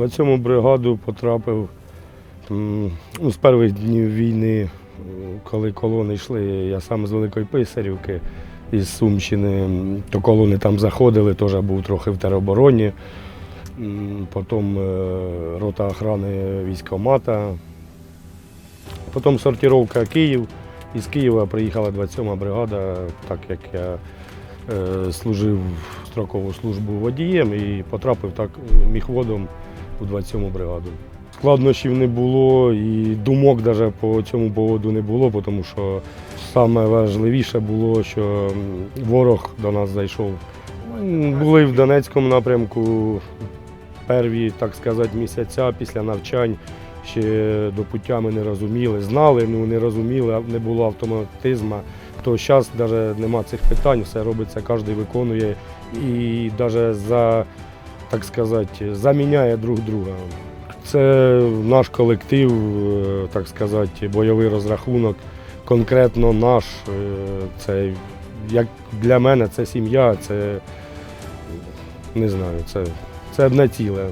27-му бригаду потрапив ну, з перших днів війни, е, коли колони йшли, я сам з Великої Писарівки із Сумщини, то колони там заходили, теж був трохи в теробороні. Потім е, рота охорони військомата. Потім сортировка Київ. Із Києва приїхала 27-ма бригада, так як я служив строкову службу водієм і потрапив так е, міхводом у 27-му бригаду. Складнощів не було і думок навіть по цьому поводу не було, тому що саме важливіше було, що ворог до нас зайшов. Були в Донецькому напрямку перві, так сказати, місяця після навчань. Ще до пуття ми не розуміли, знали, ну не розуміли, не було автоматизму. То зараз навіть нема цих питань, все робиться, кожен виконує і навіть за, так сказати, заміняє друг друга. Це наш колектив, е, так сказати, бойовий розрахунок, конкретно наш. е, Це як для мене це сім'я, це не знаю, це, це одне ціле.